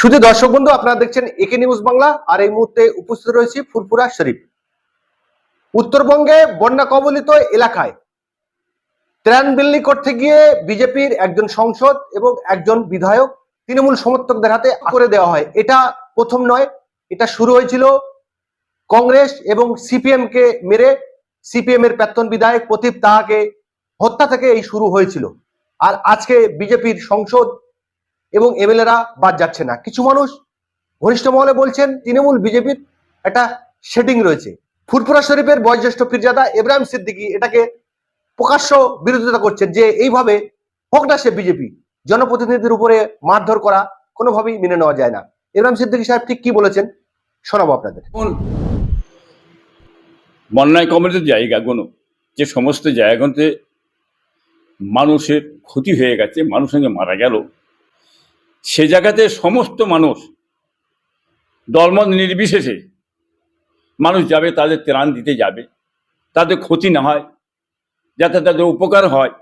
শুধু দর্শক বন্ধু, আপনারা দেখছেন একে নিউজ বাংলা, আর এই মুহূর্তে উপস্থিত রয়েছি ফুরফুরা শরীফ। উত্তরবঙ্গে বন্যা কবলিত এলাকায় ত্রাণ বিল্লি করতে গিয়ে বিজেপির একজন সংসদ এবং একজন বিধায়ক তৃণমূল সমর্থকদের হাতে করে দেওয়া হয়। এটা প্রথম নয়, এটা শুরু হয়েছিল কংগ্রেস এবং সিপিএম কে মেরে সিপিএম এর প্রাক্তন বিধায়ক প্রদীপ তাহাকে হত্যা থেকে এই শুরু হয়েছিল। আর আজকে বিজেপির সংসদ এবং এমএলএরা বাদ যাচ্ছে না। কিছু মানুষ ঘনিষ্ঠ মহলে বলছেন, তৃণমূল বিজেপির একটা সেটিং রয়েছে। ফুরফুরা শরীফের বয়োজ্যেষ্ঠ ফিরজাদা ইব্রাহিম সিদ্দিকী এটাকে প্রকাশ্য বিরোধিতা করছেন যে এইভাবে হোক না সে বিজেপি, জনপ্রতিনিধিদের উপরে মারধর করা কোনোভাবেই মেনে নেওয়া যায় না। ইব্রাহিম সিদ্দিকী সাহেব ঠিক কি বলেছেন শোনাবো আপনাদের। বন্যায় কবলিত জায়গাগুলো যে সমস্ত জায়গাগুলোতে মানুষের ক্ষতি হয়ে গেছে মানুষ সঙ্গে মারা গেল সে জায়গাতে সমস্ত মানুষ দলমত নির্বিশেষে মানুষ যাবে, তাদের ত্রাণ দিতে যাবে। তাদের ক্ষতি না হয়, যাতে তাদের উপকার হয়।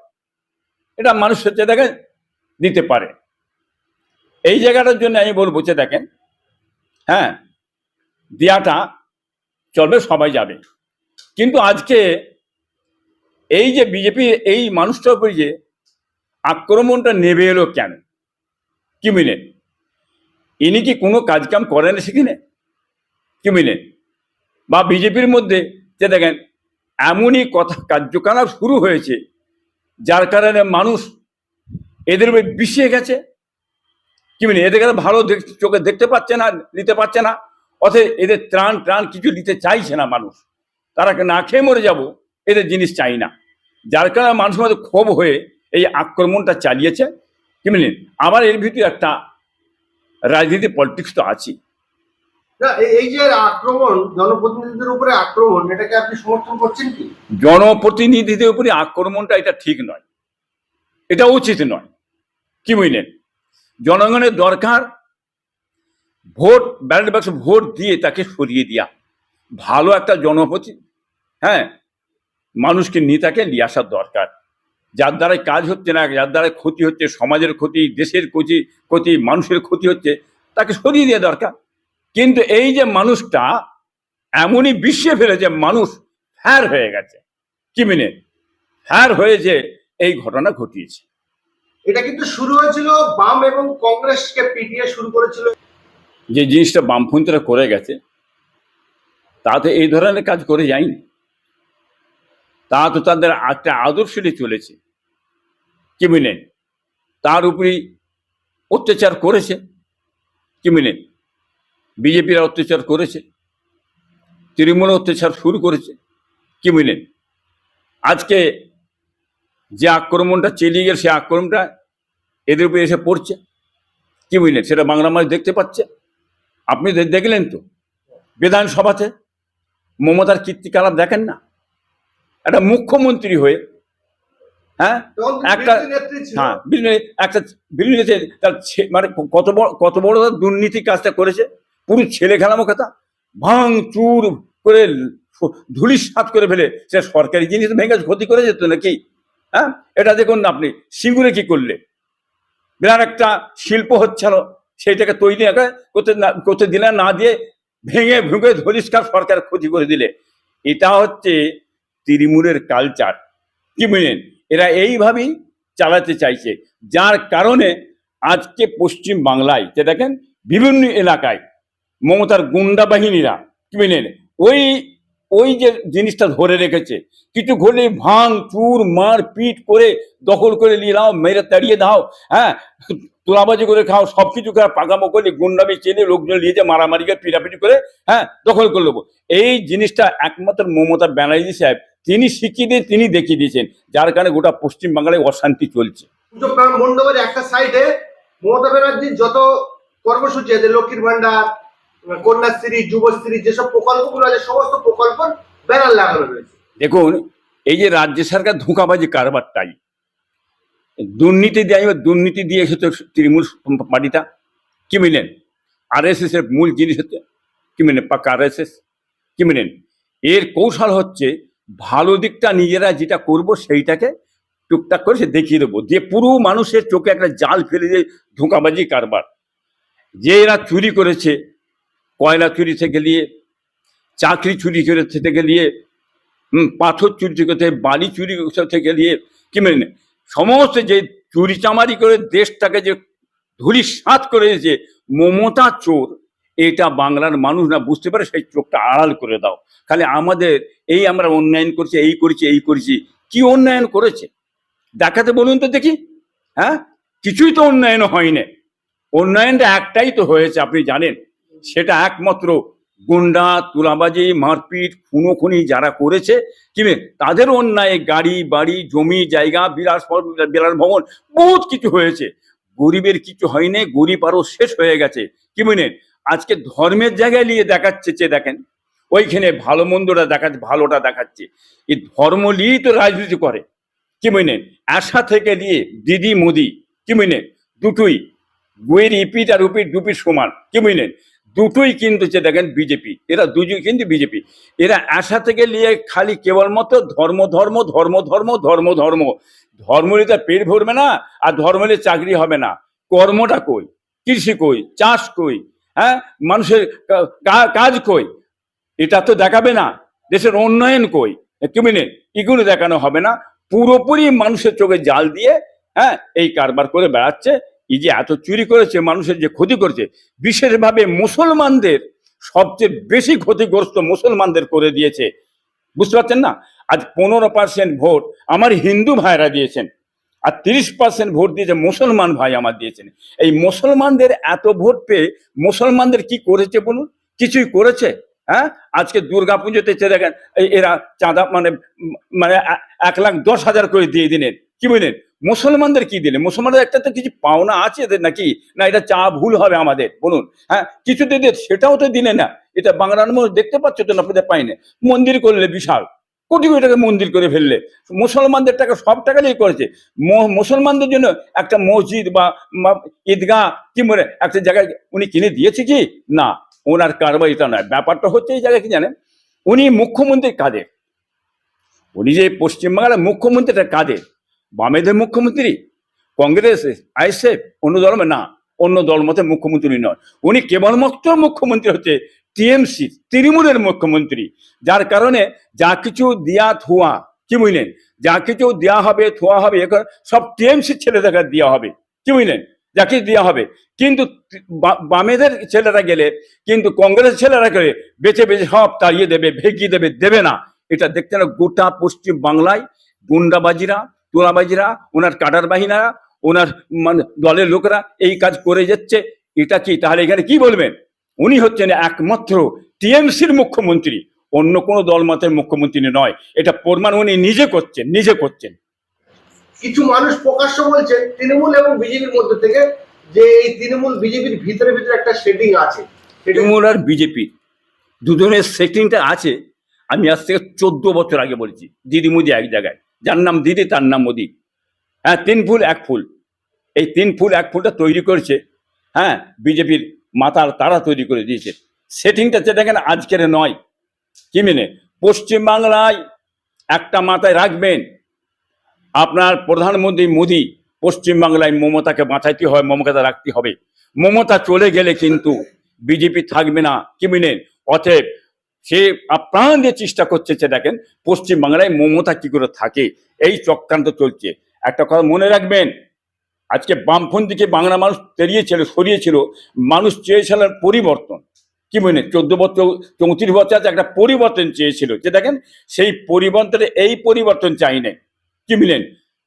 এটা মানুষ হচ্ছে দেখেন, দিতে পারে। এই জায়গাটার জন্য আমি বলব যে দেখেন হ্যাঁ দেয়াটা চলবে, সবাই যাবে। কিন্তু আজকে এই যে বিজেপি, এই মানুষটার উপরে যে আক্রমণটা নেবে এলো কেন? কি মিনে ইনি কি কোনো কাজকাম করেন সেখানে? কি মিনে বা বিজেপির মধ্যে যে দেখেন, এমনই কথা কার্যকলাপ শুরু হয়েছে, যার কারণে মানুষ এদের উপরে বিষিয়ে গেছে। কি মিনে এদের কাছে ভালো চোখে দেখতে পাচ্ছে না, নিতে পারছে না। অথচ এদের ত্রাণ ত্রাণ কিছু দিতে চাইছে না মানুষ। তারা না খেয়ে মরে যাব, এদের জিনিস চাই না। যার কারণে মানুষের মধ্যে ক্ষোভ হয়ে এই আক্রমণটা চালিয়েছে। কি মিনিট আবার এর ভিতরে একটা রাজনীতি পলিটিক্স তো আছে এই যে আক্রমণ জনপ্রতিনিধিদের উপরে আক্রমণ এটাকে আপনি সমর্থন করছেন কি? জনপ্রতিনিধিদের উপরে আক্রমণটা এটা ঠিক নয়। এটা উচিত নয়। কি বুঝলেন জনগণের দরকার ভোট ব্যালট বাক্স ভোট দিয়ে তাকে সরিয়ে দেওয়া ভালো একটা জনপ্রতি হ্যাঁ মানুষকে নেতাকে নিয়ে আসার দরকার। যার দ্বারাই কাজ হচ্ছে না যার দ্বারাই ক্ষতি হচ্ছে সমাজের ক্ষতি দেশের ক্ষতি ক্ষতি মানুষের ক্ষতি হচ্ছে তাকে সরিয়ে দেওয়া দরকার। কিন্তু এই যে মানুষটা এমনই বিশ্বে ফেলেছে মানুষ ফ্যার হয়ে গেছে। কি মিনিট ফ্যার হয়েছে এই ঘটনা ঘটিয়েছে। এটা কিন্তু শুরু হয়েছিল বাম এবং কংগ্রেসকে পিটিয়ে শুরু করেছিল। যে জিনিসটা বামপন্থীরা করে গেছে তাতে এই ধরনের কাজ করে যায়নি। তা তো তাদের একটা আদর্শ নিয়ে চলেছে। কি মিনেন তার উপরেই অত্যাচার করেছে কি মিনেন বিজেপিরা অত্যাচার করেছে। তৃণমূল অত্যাচার শুরু করেছে কি মিনেন আজকে যে আক্রমণটা চালিয়ে গেল সে আক্রমণটা এদের উপরে এসে পড়ছে কি বুঝলেন সেটা বাংলা মানুষ দেখতে পাচ্ছে। আপনি দেখলেন তো? বিধানসভাতে মমতার কীর্তিকলাপ দেখেন না? একটা মুখ্যমন্ত্রী হয়ে হ্যাঁ? একটা। হ্যাঁ একটা নেতা তার মানে কত বড় কত বড় তার দুর্নীতি কাজটা করেছে পুরো ছেলে খেলামো কথা ভাঙ চুর করে ধুলিস সাত করে ফেলে সে সরকারি জিনিস ভেঙে ক্ষতি করে যেত নাকি? হ্যাঁ? এটা দেখুন আপনি সিঙ্গুরে কি করলে? বিরাট একটা শিল্প হচ্ছিল সেইটাকে তৈরি করতে না করতে দিলে না দিয়ে ভেঙে ভেঙে ধরিষ্কার সরকার ক্ষতি করে দিলে। এটা হচ্ছে তৃণমূলের কালচার কি বুঝলেন? এরা এইভাবেই চালাতে চাইছে। যার কারণে আজকে পশ্চিম বাংলায়, যে দেখেন, বিভিন্ন এলাকায় মমতার গুন্ডা বাহিনীরা, কি বুঝলেন? ওই ওই যে জিনিসটা ধরে রেখেছে, কিছু ঘটলে ভাঙ, চুর, মার, পিট করে দখল করে নিয়ে নাও, মেরে তাড়িয়ে দাও হ্যাঁ? তোলাবাজি করে খাও সব কিছু করে পাকামো করলে গুন্ডামি চেনে লোকজন নিয়ে যে মারামারি করে, পিটাপিটি করে হ্যাঁ দখল করে নেব। এই জিনিসটা একমাত্র মমতা ব্যানার্জি সাহেব তিনি শিখিয়ে দিয়ে তিনি দেখিয়ে দিয়েছেন যার কারণে গোটা পশ্চিম বাংলায় অশান্তি চলছে। পুজো প্রাণ মণ্ডপের একটা সাইডে মমতা ব্যানার্জির যত কর্মসূচি আছে লক্ষ্মীর ভান্ডার কন্যাশ্রী যুবশ্রী যেসব প্রকল্পগুলো আছে সমস্ত প্রকল্প ব্যানার লাগানো রয়েছে। দেখুন এই যে রাজ্য সরকার ধোঁকাবাজি কারবারটাই দুর্নীতি দিয়ে দুর্নীতি দিয়ে এসেছে তৃণমূল পার্টিটা কি মিলেন? আর এস এর মূল জিনিস হচ্ছে কি মিলেন? পাক্কা আর এস এস কি মিলেন? এর কৌশল হচ্ছে ভালো দিকটা নিজেরা যেটা করব সেইটাকে টুকটাক করে সে দেখিয়ে দেবো। দিয়ে পুরো মানুষের চোখে একটা জাল ফেলে দিয়ে ধোঁকাবাজি কারবার। যে এরা চুরি করেছে, কয়লা চুরি থেকে নিয়ে, চাকরি চুরি করে থেকে নিয়ে পাথর চুরি থেকে বালি চুরি থেকে নিয়ে, কি মানে? সমস্ত যে চুরি চামারি করে দেশটাকে যে ধুলি সাত করে দিয়েছে, মমতা চোর এটা বাংলার মানুষ না বুঝতে পারে, সেই চোখটা আড়াল করে দাও। খালি আমাদের এই আমরা উন্নয়ন করছি, এই করছি এই করছি। কি উন্নয়ন করেছে? দেখাতে বলুন তো দেখি। হ্যাঁ? কিছুই তো উন্নয়ন হয়নি। উন্নয়নটা একটাই তো হয়েছে, আপনি জানেন। সেটা একমাত্র গুন্ডা, তুলাবাজি, মারপিট, খুনোখুনি যারা করেছে, কি তাদের অন্যায়, গাড়ি, বাড়ি, জমি, জায়গা, বিলাস বিলাস, ভবন, বহুত কিছু হয়েছে। গরিবের কিছু হয়নি, গরিব আরও শেষ হয়ে গেছে। কি বুঝলেন আজকে ধর্মের জায়গায় নিয়ে দেখাচ্ছে যে দেখেন, ওইখানে ভালো মন্দটা দেখাচ্ছে ভালোটা দেখাচ্ছে। এই ধর্ম নিয়েই তো রাজনীতি করে। কি বুঝলেন আশা থেকে নিয়ে দিদি মোদি, কি বুঝলেন দুটোই বইয়ের ইপিট আর উপিট দুপিট সমান। কি বুঝলেন দুটোই কিন্তু যে দেখেন বিজেপি। এরা দুজন কিন্তু বিজেপি। এরা আশা থেকে নিয়ে খালি কেবলমাত্র ধর্ম ধর্ম ধর্ম ধর্ম ধর্ম ধর্ম। ধর্ম নিতে পেট ভরবে না, আর ধর্ম নিয়ে চাকরি হবে না। কর্মটা কই? কৃষি কই? চাষ কই? হ্যাঁ? মানুষের কাজ কই? এটা তো দেখাবে না। দেশের উন্নয়ন কই? কি বুঝলেন এগুলো দেখানো হবে না। পুরোপুরি মানুষের চোখে জাল দিয়ে হ্যাঁ এই কারবার করে বেড়াচ্ছে। এই যে এত চুরি করেছে, মানুষের যে ক্ষতি করেছে, বিশেষভাবে মুসলমানদের সবচেয়ে বেশি ক্ষতিগ্রস্ত মুসলমানদের করে দিয়েছে। বুঝতে পারছেন না? আজ পনেরো পার্সেন্ট ভোট আমার হিন্দু ভাইরা দিয়েছেন। আর তিরিশ পার্সেন্ট ভোট দিয়েছে মুসলমান ভাই আমার দিয়েছেন। এই মুসলমানদের এত ভোট পেয়ে মুসলমানদের কি করেছে বলুন? কিছুই করেছে? হ্যাঁ? আজকে দুর্গা পুজোতে দেখেন এরা চাঁদা মানে মানে এক লাখ দশ হাজার করে দিয়ে দিলেন। কি বুঝলেন মুসলমানদের কি দিলেন? মুসলমানদের একটা তো কিছু পাওনা আছে এদের নাকি? না, এটা চা ভুল হবে আমাদের, বলুন। হ্যাঁ? কিছু তো দিয়ে সেটাও তো দিলে না। এটা বাংলার মানুষ দেখতে পাচ্ছ, তো না আপনাদের পাইনি। মন্দির করলে বিশাল। কোটি কোটি টাকা মন্দির করে ফেললে। মুসলমানদের টাকা, সব টাকা নিয়ে করেছে। মুসলমানদের জন্য একটা মসজিদ বা ঈদগাহ কি মনে একটা জায়গায় উনি কিনে দিয়েছে কি? না, ওনার কারবার এটা নয়। ব্যাপারটা হচ্ছে এই জায়গায় কি জানেন? উনি মুখ্যমন্ত্রী কাদের উনি যে পশ্চিমবাংলার মুখ্যমন্ত্রীটা কাদের বামেদের মুখ্যমন্ত্রী, কংগ্রেস, আইএসএফ, অন্য দল না, অন্য দল মতে মুখ্যমন্ত্রী নয়। উনি কেবলমাত্র মুখ্যমন্ত্রী হচ্ছে টিএমসি, তৃণমূলের মুখ্যমন্ত্রী, যার কারণে যা কিছু দেয়া থুয়া কি বুঝলেন? যা কিছু দেওয়া হবে থোয়া হবে এখন সব টিএমসি ছেলেদের দেওয়া হবে, কি বুঝলেন? যা কিছু দেওয়া হবে। কিন্তু বামেদের ছেলেরা গেলে, কিন্তু কংগ্রেস ছেলেরা গেলে বেছে বেছে সব তাড়িয়ে দেবে, ভেগিয়ে দেবে দেবে না। এটা দেখতে না গোটা পশ্চিম বাংলায় গুন্ডাবাজিরা, তোলাবাজিরা, ওনার কাটার বাহিনীরা, ওনার মানে দলের লোকেরা এই কাজ করে যাচ্ছে। এটা কি? তাহলে এখানে কি বলবেন? উনি হচ্ছেন একমাত্র টিএমসির মুখ্যমন্ত্রী। অন্য কোনো দল মতের মুখ্যমন্ত্রী নয়। এটা প্রমাণ উনি নিজে করছেন নিজে করছেন। কিছু মানুষ প্রকাশ্য বলছে তৃণমূল এবং বিজেপির মধ্যে থেকে যে এই তৃণমূল বিজেপির ভিতরে ভিতরে একটা সেটিং আছে। তৃণমূল আর বিজেপি দুজনের সেটিংটা আছে। আমি আজ থেকে চোদ্দ বছর আগে বলছি দিদি মোদি এক জায়গায়। যার নাম দিদি তার নাম মোদি। হ্যাঁ তিন ফুল এক ফুল। এই তিন ফুল এক ফুলটা তৈরি করেছে হ্যাঁ বিজেপির মাতার তারা তৈরি করে দিয়েছে। সেটিংটা দেখেন আজকের নয়। কি মেনে? পশ্চিমবাংলায় একটা মাথায় রাখবেন, আপনার প্রধানমন্ত্রী মোদি পশ্চিমবাংলায় মমতাকে বাঁচাইতে হয়, মমতাকে রাখতে হবে। মমতা চলে গেলে কিন্তু বিজেপি থাকবে না। কি মিনেন অতএব সে আপ্রাণ দিয়ে চেষ্টা করছে যে দেখেন পশ্চিমবাংলায় মমতা কি করে থাকে। এই চক্রান্ত চলছে। একটা কথা মনে রাখবেন আজকে বামপন্থীকে বাংলা মানুষ তেড়িয়েছিল সরিয়েছিল, মানুষ চেয়েছিলেন পরিবর্তন। কি মনে? চোদ্দ বছর চৌত্রিশ বছর একটা পরিবর্তন চেয়েছিল। যে দেখেন, সেই পরিবর্তনে এই পরিবর্তন চাই না কি মিলেন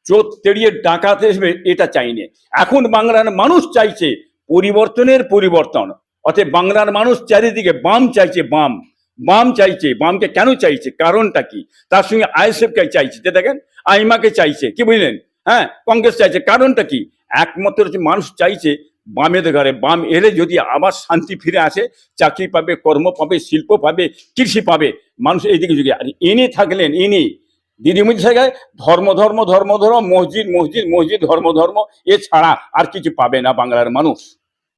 চোখ তেড়িয়ে ডাকাতে আসবে এটা চাইনি। এখন বাংলার মানুষ চাইছে পরিবর্তনের পরিবর্তন। অতএব বাংলার মানুষ চারিদিকে বাম চাইছে বাম। বাম চাইছে, বামকে কেন চাইছে? কারণটা কি? তার সঙ্গে আইএসএফকে চাইছে। যে দেখেন, আইমাকে চাইছে। কি বুঝলেন? হ্যাঁ কংগ্রেস চাইছে। কারণটা কি? একমাত্র হচ্ছে মানুষ চাইছে বামের ঘরে, বাম এলে যদি আবার শান্তি ফিরে আসে, চাকরি পাবে, কর্ম পাবে, শিল্প পাবে, কৃষি পাবে, মানুষ এইদিকে যুগে আর ইনি থাকলেন এনে দিদিমণি জায়গায় ধর্ম ধর্ম ধর্ম ধর্ম, মসজিদ মসজিদ মসজিদ, ধর্ম ধর্ম এছাড়া আর কিছু পাবে না বাংলার মানুষ।